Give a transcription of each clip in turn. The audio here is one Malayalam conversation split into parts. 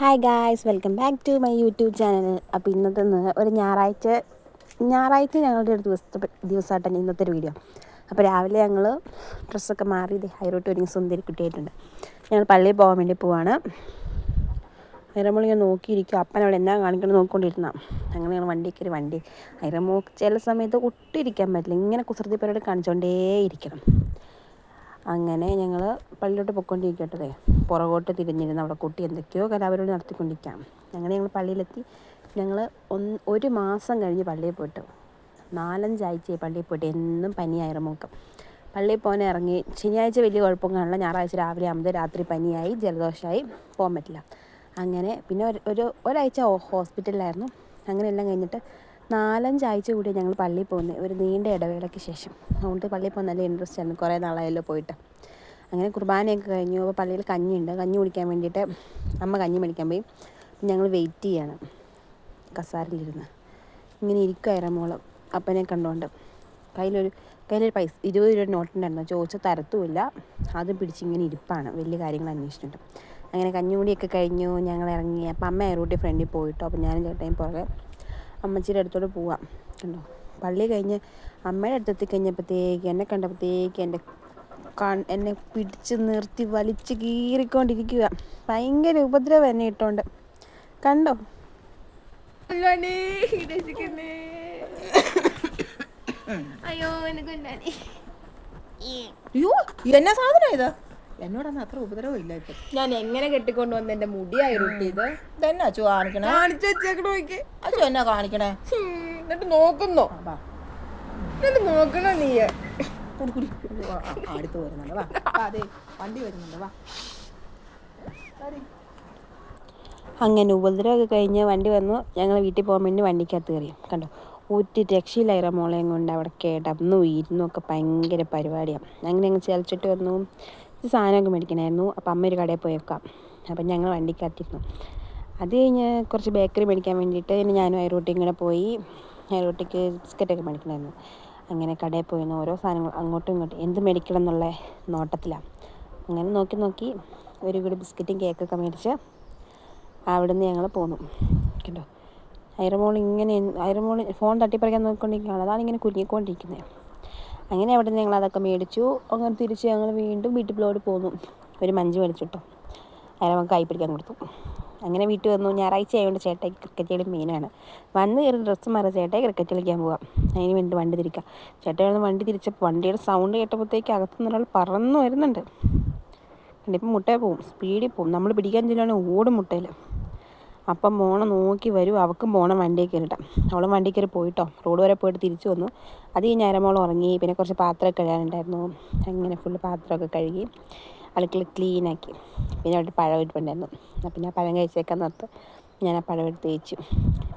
Hi guys welcome back to my YouTube channel അപ്പോൾ ഇന്നത്തെ ഒരു ഞായറാഴ്ച ഞായറാഴ്ച ഞങ്ങളുടെ ഒരു ദിവസത്തെ ദിവസമായിട്ട് തന്നെ ഇന്നത്തെ ഒരു വീഡിയോ അപ്പോൾ രാവിലെ ഞങ്ങൾ ഡ്രസ്സൊക്കെ മാറി ഇത് ഹൈറോട്ട് ഒരുങ്ങി സുന്ദരി കിട്ടിയിട്ടുണ്ട് ഞങ്ങൾ പള്ളിയിൽ പോകാൻ വേണ്ടി പോവാണ്. ഐറമോൾ ഇങ്ങനെ നോക്കിയിരിക്കും. അപ്പൻ അവിടെ എന്നാ കാണിക്കണം നോക്കിക്കൊണ്ടിരുന്ന അങ്ങനെ ഞങ്ങൾ വണ്ടി കയറി വണ്ടി. ഐറമോ ചില സമയത്ത് ഒട്ടിരിക്കാൻ പറ്റില്ല. ഇങ്ങനെ കുസൃതി പരിപാടി കാണിച്ചുകൊണ്ടേ ഇരിക്കണം അങ്ങനെ ഞങ്ങൾ പള്ളിയിലോട്ട് പൊയ്ക്കൊണ്ടിരിക്കട്ടതേ. പുറകോട്ട് തിരിഞ്ഞിരുന്ന് അവിടെ കുട്ടി എന്തൊക്കെയോ കലാപരിപാടി നടത്തിക്കൊണ്ടിരിക്കാം. അങ്ങനെ ഞങ്ങൾ പള്ളിയിലെത്തി. ഞങ്ങൾ ഒന്ന് ഒരു മാസം കഴിഞ്ഞ് പള്ളിയിൽ പോയിട്ട്. നാലഞ്ചാഴ്ചയായി പള്ളിയിൽ പോയിട്ട്. എന്നും പനിയായിരുന്നു മൂക്കം പള്ളിയിൽ പോകാൻ ഇറങ്ങി. ശനിയാഴ്ച വലിയ കുഴപ്പം കാണില്ല ഞായറാഴ്ച രാവിലെ ആകുമ്പോൾ രാത്രി പനിയായി ജലദോഷമായി പോകാൻ പറ്റില്ല. അങ്ങനെ പിന്നെ ഒരു ഒരു ഒരാഴ്ച ഹോസ്പിറ്റലിലായിരുന്നു. അങ്ങനെ എല്ലാം കഴിഞ്ഞിട്ട് നാലഞ്ചാഴ്ച കൂടി ഞങ്ങൾ പള്ളിയിൽ പോകുന്നത് ഒരു നീണ്ട ഇടവേളയ്ക്ക് ശേഷം. അതുകൊണ്ട് പള്ളിയിൽ പോകാൻ നല്ല ഇൻട്രസ്റ്റ് ആയിരുന്നു. കുറേ നാളായല്ലോ പോയിട്ട്. അങ്ങനെ കുർബാനയൊക്കെ കഴിഞ്ഞു. അപ്പോൾ പള്ളിയിൽ കഞ്ഞിയുണ്ട്. കഞ്ഞി കുടിക്കാൻ വേണ്ടിയിട്ട് അമ്മ കഞ്ഞി മേടിക്കാൻ പോയി. ഞങ്ങൾ വെയിറ്റ് ചെയ്യാണ്. കസാരയിലിരുന്ന്. ഇങ്ങനെ ഇരിക്കുമായിരുന്നു മോൾ. അപ്പനെ കണ്ടുകൊണ്ട് കയ്യിലൊരു കയ്യിലൊരു പൈസ ഇരുപത് രൂപ നോട്ടുണ്ടായിരുന്നു ചോദിച്ച തരത്തുമില്ല. അതും പിടിച്ചിങ്ങനെ ഇരിപ്പാണ്. വലിയ കാര്യങ്ങൾ അന്വേഷിച്ചിട്ടുണ്ട്. അങ്ങനെ കഞ്ഞുകൂടിയൊക്കെ കഴിഞ്ഞു. ഞങ്ങൾ ഇറങ്ങി. അപ്പം അമ്മ എയറൂട്ടി ഫ്രണ്ടിൽ പോയിട്ടോ. അപ്പം ഞാനും ചേട്ടയും പുറകെ അമ്മച്ചിയുടെ അടുത്തോട്ട് പോവാം. കണ്ടോ? പള്ളി കഴിഞ്ഞ് അമ്മയുടെ അടുത്തെത്തി കഴിഞ്ഞപ്പോഴത്തേക്ക് എന്നെ കണ്ടപ്പോഴത്തേക്ക് എന്റെ എന്നെ പിടിച്ച് നിർത്തി വലിച്ച് കീറിക്കൊണ്ടിരിക്കുക ഭയങ്കര ഉപദ്രവം എന്നെ ഇട്ടോണ്ട്. കണ്ടോ? അയ്യോ എന്നെ അയ്യോ എന്നാ സാധനം ഇത്? എന്നോടൊന്നും അത്ര ഉപദ്രവം ഇല്ല ഇപ്പൊ. ഞാൻ എങ്ങനെ കെട്ടിക്കൊണ്ട് വന്ന എന്റെ മുടിയായി റുട്ടിയത് ഇതെന്നാ അച്ചു കാണിക്കണേ? കാണിച്ചു വെച്ചേക്കണ അച്ചു എന്നാ കാണിക്കണേ? എന്നിട്ട് നോക്കുന്നോ. എന്നിട്ട് നോക്കണോ നീ അടുത്ത് വരുന്നുണ്ട്. വാ അതെ വണ്ടി വരുന്നുണ്ട്. വാ അങ്ങനെ ഉപദ്രവമൊക്കെ കഴിഞ്ഞ് വണ്ടി വന്നു. ഞങ്ങൾ വീട്ടിൽ പോകാൻ വേണ്ടി വണ്ടിക്കകത്ത് കയറി. കണ്ടോ? ഊറ്റി രക്ഷയിലായിരം മോളെയും കൊണ്ട് അവിടെ കിടന്നു ഇരുന്നൊക്കെ ഭയങ്കര പരിപാടിയാണ് അങ്ങനെ ഞങ്ങൾ ചലച്ചിട്ട് വന്നു. ഇത് സാധനമൊക്കെ മേടിക്കണമായിരുന്നു. അപ്പോൾ അമ്മ ഒരു കടയിൽ പോയേക്കാം അപ്പം ഞങ്ങൾ വണ്ടിക്കകത്തിരുന്നു. അത് കഴിഞ്ഞ് കുറച്ച് ബേക്കറി മേടിക്കാൻ വേണ്ടിയിട്ട് പിന്നെ ഞാനും അയറോട്ടിയും കൂടെ പോയി അയറോട്ടിക്ക് ബിസ്ക്കറ്റൊക്കെ മേടിക്കണമായിരുന്നു. അങ്ങനെ കടയിൽ പോയി ഓരോ സാധനങ്ങൾ അങ്ങോട്ടും ഇങ്ങോട്ടും എന്ത് മേടിക്കണം എന്നുള്ള നോട്ടത്തിലാണ്. അങ്ങനെ നോക്കി നോക്കി ഒരു കൂടി ബിസ്ക്കറ്റും കേക്കൊക്കെ മേടിച്ച് അവിടെ നിന്ന് ഞങ്ങൾ പോന്നു. കേട്ടോ അയറമോൾ ഇങ്ങനെ അയറമോൾ ഫോൺ തട്ടിപ്പറിക്കാൻ നോക്കിക്കൊണ്ടിരിക്കുകയാണ്. അതാണ് ഇങ്ങനെ കുരുങ്ങിക്കൊണ്ടിരിക്കുന്നത്. അങ്ങനെ അവിടെ ഞങ്ങൾ അതൊക്കെ മേടിച്ചു. അങ്ങനെ തിരിച്ച് ഞങ്ങൾ വീണ്ടും വീട്ടിൽ പിള്ളോട് പോന്നു. ഒരു മഞ്ച് മേടിച്ചിട്ടോ. നമുക്ക് കൈ പിടിക്കാൻ കൊടുത്തു. അങ്ങനെ വീട്ടിൽ വന്നു. ഞായറാഴ്ച ആയതുകൊണ്ട് ചേട്ടായി ക്രിക്കറ്റ് കളി മെയിനാണ് വന്ന് കയറി ഡ്രസ്സ് മാറി ചേട്ടായി ക്രിക്കറ്റ് കളിക്കാൻ പോവാം. അതിന് വേണ്ടി വണ്ടി തിരിക്കാം. ചേട്ടായി വണ്ടി തിരിച്ചപ്പോൾ വണ്ടിയുടെ സൗണ്ട് കേട്ടപ്പോഴത്തേക്ക് അകത്തുനിന്ന് ഒരാൾ പറന്നു വരുന്നുണ്ട്. ഇപ്പം മുട്ടയിൽ പോവും. സ്പീഡിൽ പോവും. നമ്മൾ പിടിക്കാൻ ചെല്ലുവാണെങ്കിൽ ഓടും മുട്ടയിൽ. അപ്പം മോണ നോക്കി വരും. അവൾക്കും മോണം വണ്ടിയിൽ കയറിയിട്ട്. അവളും വണ്ടി കയറി പോയിട്ടോ. റോഡ് വരെ പോയിട്ട് തിരിച്ചു വന്നു. അത് കഴിഞ്ഞ് അരമോളം ഉറങ്ങി. പിന്നെ കുറച്ച് പാത്രമൊക്കെ കഴുകാനുണ്ടായിരുന്നു. അങ്ങനെ ഫുൾ പാത്രമൊക്കെ കഴുകി അടുക്കള ക്ലീനാക്കി പിന്നെ അവിടെ പഴം ഇട്ടിട്ടുണ്ടായിരുന്നു. അപ്പം പിന്നെ ആ പഴം കഴിച്ചേക്കാൻ നിർത്ത്. ഞാൻ ആ പഴം എടുത്ത് തേച്ചു.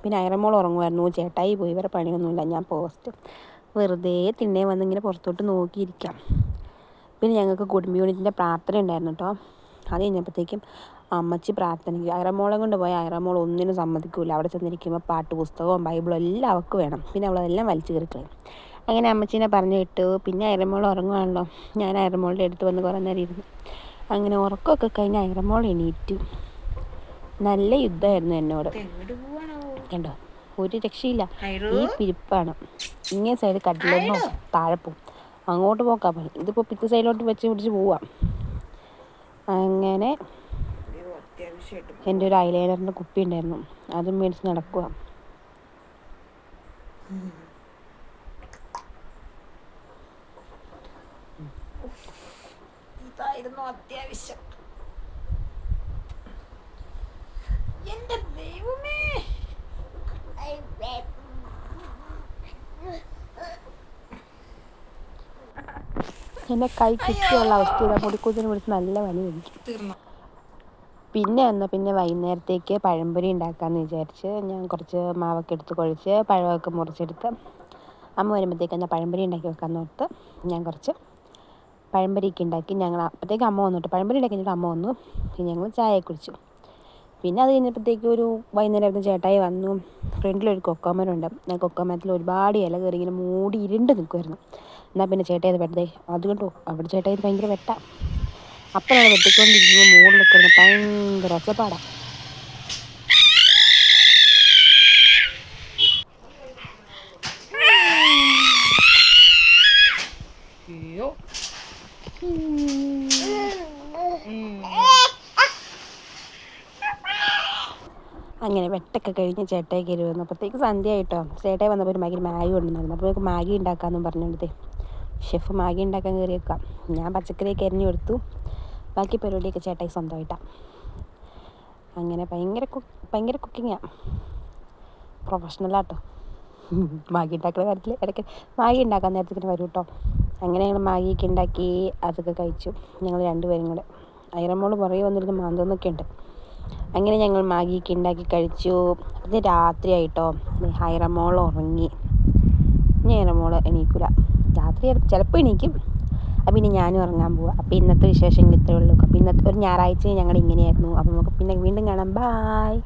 പിന്നെ അയറമോൾ ഉറങ്ങുമായിരുന്നു. ചേട്ടായി പോയി. വേറെ പണിയൊന്നുമില്ല. ഞാൻ പോസ്റ്റ്. വെറുതെ തിണ്ണേ വന്നിങ്ങനെ പുറത്തോട്ട് നോക്കിയിരിക്കാം. പിന്നെ ഞങ്ങൾക്ക് കുടുംബ യൂണിറ്റിന്റെ പ്രാർത്ഥന ഉണ്ടായിരുന്നു കേട്ടോ അത് കഴിഞ്ഞപ്പോഴത്തേക്കും അമ്മച്ചി പ്രാർത്ഥനയ്ക്ക് അയറമോളെ കൊണ്ട് പോയാൽ അയറമോൾ ഒന്നിനും സമ്മതിക്കില്ല അവിടെ ചെന്നിരിക്കുമ്പോൾ പാട്ട് പുസ്തകവും ബൈബിളും എല്ലാം അവൾക്ക് വേണം. പിന്നെ അവളെല്ലാം വലിച്ചു കയറിക്കളയും. അങ്ങനെ അമ്മച്ചീനെ പറഞ്ഞു വിട്ടു. പിന്നെ അയറമോൾ ഉറങ്ങുവാണല്ലോ. ഞാൻ അയറമോളുടെ അടുത്ത് വന്ന് കുറേ നേരം ഇരുന്നു. അങ്ങനെ ഉറക്കമൊക്കെ കഴിഞ്ഞ് അയറമോൾ എണീറ്റു. നല്ല യുദ്ധമായിരുന്നു എന്നോട്. കണ്ടോ? ഒരു രക്ഷയില്ല. ഈ പിരിപ്പാണ്. ഇങ്ങനെ സൈഡ് കട്ടിലൊന്നും താഴെ അങ്ങോട്ട് പോക്കാൻ പറഞ്ഞു ഇതിപ്പോൾ പിറ്റേ സൈഡിലോട്ട് വെച്ച് പിടിച്ച് പോവാം. അങ്ങനെ എന്റെ ഒരു ഐലൈനറിന്റെ കുപ്പി ഉണ്ടായിരുന്നു. അതും മേടിച്ച് നടക്കുക ഇതായിരുന്നു അത്യാവശ്യം. എന്റെ ദൈവമേ! എന്നെ കൈ കിട്ടിയുള്ള അവസ്ഥയിലാണ് മുടിക്കൂത്തിന് പിടിച്ച് നല്ല വലിയ വലിക്കും തീർന്നു. പിന്നെ എന്നാൽ പിന്നെ വൈകുന്നേരത്തേക്ക് പഴംപൊരി ഉണ്ടാക്കാമെന്ന് വിചാരിച്ച് ഞാൻ കുറച്ച് മാവൊക്കെ എടുത്ത് കുഴച്ച് പഴമൊക്കെ മുറിച്ചെടുത്ത് അമ്മ വരുമ്പോഴത്തേക്ക് എന്നാൽ പഴംപൊരി ഉണ്ടാക്കി വെക്കാമെന്ന് ഓർത്ത് ഞാൻ കുറച്ച് പഴംപൊരിയൊക്കെ ഉണ്ടാക്കി ഞങ്ങൾ അപ്പോഴത്തേക്ക് അമ്മ വന്നിട്ട് പഴംപൊരി ഉണ്ടാക്കി അമ്മ വന്നു. പിന്നെ ഞങ്ങൾ ചായ കുടിച്ചു. പിന്നെ അത് കഴിഞ്ഞപ്പോഴത്തേക്ക് ഒരു വൈകുന്നേരം ചേട്ടായി വന്നു. ഫ്രണ്ടിലൊരു കൊക്കോമരമുണ്ട്. ആ കൊക്കോമരത്തിൽ ഒരുപാട് ഇല കയറി ഇങ്ങനെ മൂടി ഇരുണ്ട് നിൽക്കുമായിരുന്നു എന്നാൽ പിന്നെ ചേട്ടായി അത് വെട്ടതേ അതുകൊണ്ടോ അവിടെ ചേട്ടായി ഭയങ്കര വെട്ട. അപ്പഴാണ് വെട്ടിക്കൊണ്ടിരിക്കുമ്പോൾ മുകളിൽ കിടന്ന് ഭയങ്കര ഒച്ചപ്പാടാണ് അങ്ങനെ വെട്ടൊക്കെ കഴിഞ്ഞ് ചേട്ടായി കയറി വന്നപ്പോഴത്തേക്ക് സന്ധ്യ ആയിട്ടോ. ചേട്ടായി വന്നപ്പോൾ ഒരു മാഗി മാഗി കൊണ്ടുവന്നായിരുന്നു. അപ്പോൾ മാഗി ഉണ്ടാക്കാമെന്നും പറഞ്ഞുകൊണ്ടേ. ഷെഫ് മാഗി ഉണ്ടാക്കാൻ കയറിയേക്കാം. ഞാൻ പച്ചക്കറിയൊക്കെ എരിഞ്ഞു കൊടുത്തു. ബാക്കി പരിപാടിയൊക്കെ ചേട്ടായി സ്വന്തമായിട്ടാണ് അങ്ങനെ ഭയങ്കര കുക്ക് ഭയങ്കര കുക്കിങ്ങാണ് പ്രൊഫഷണലാട്ടോ മാഗി ഉണ്ടാക്കുന്ന കാര്യത്തിൽ ഇടയ്ക്ക് മാഗി ഉണ്ടാക്കാൻ നേരത്തേക്ക് വരും കേട്ടോ അങ്ങനെ ഞങ്ങൾ മാഗിയൊക്കെ ഉണ്ടാക്കി അതൊക്കെ കഴിച്ചു. ഞങ്ങൾ രണ്ടുപേരും കൂടെ. അയറമ്മോൾ പുറകെ വന്നിരുന്ന് മാന്തോന്നൊക്കെ ഉണ്ട്. അങ്ങനെ ഞങ്ങൾ മാഗിയൊക്കെ ഉണ്ടാക്കി കഴിച്ചു. അത് രാത്രിയായിട്ടോ. ഹൈറമോൾ ഉറങ്ങി. ഇനി ഹൈറമോൾ എണീക്കില്ല രാത്രി ചിലപ്പോൾ എണീക്കും. അപ്പം ഇനി ഞാനും ഇറങ്ങാൻ പോവാം. അപ്പോൾ ഇന്നത്തെ വിശേഷങ്ങൾ ഇത്രയേ ഉള്ളൂ. അപ്പോൾ ഇന്നത്തെ ഒരു ഞായറാഴ്ച ഞങ്ങൾ ഇങ്ങനെയായിരുന്നു. അപ്പോൾ നമുക്ക് പിന്നെ വീണ്ടും കാണാം. ബായ്